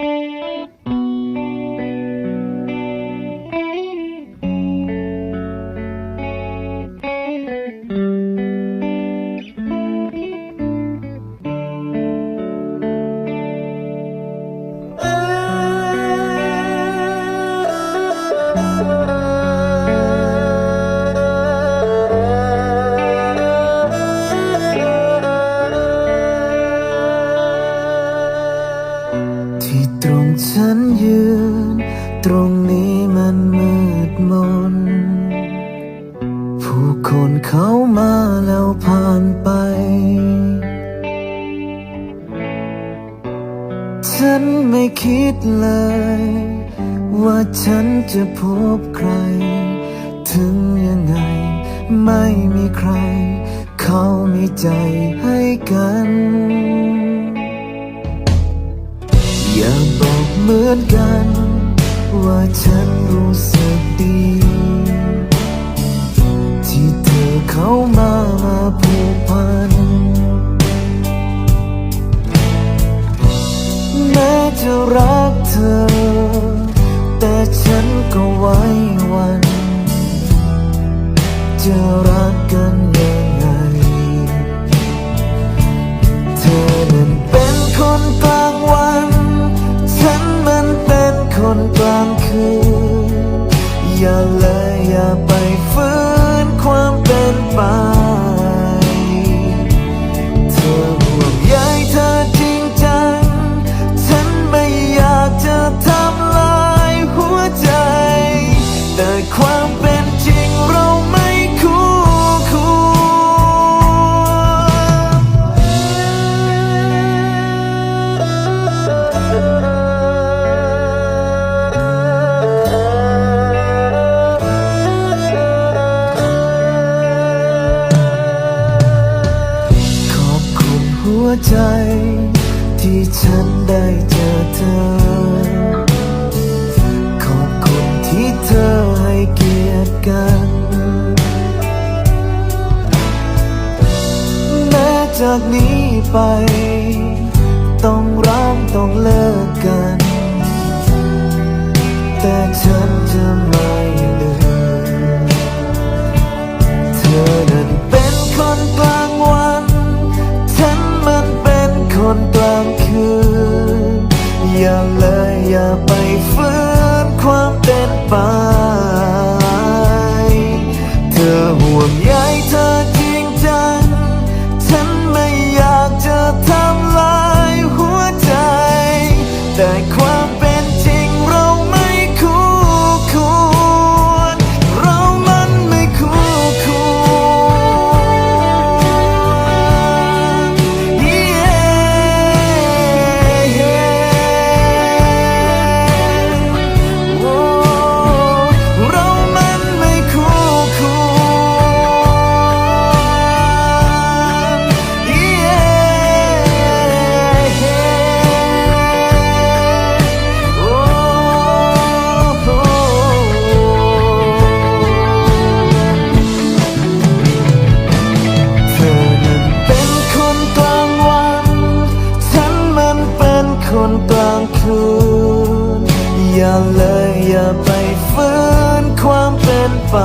ที่ ผู้คนเขามาแล้วผ่านไป ฉันไม่คิดเลย ว่าฉันจะพบใคร ถึงยังไง ไม่มีใคร เขามีใจให้กัน อย่าบอกเหมือนกัน ว่าฉันรู้สึกดี เวใจ ที่ฉันได้เจอเธอ ขอบคุณที่เธอให้เกียรติกัน แม้จากนี้ไป ต้องร้างต้องเลิก ธอห่วงใยเธอากลางคืน อย่าเลยอย่าไปฝืนความเป็นไป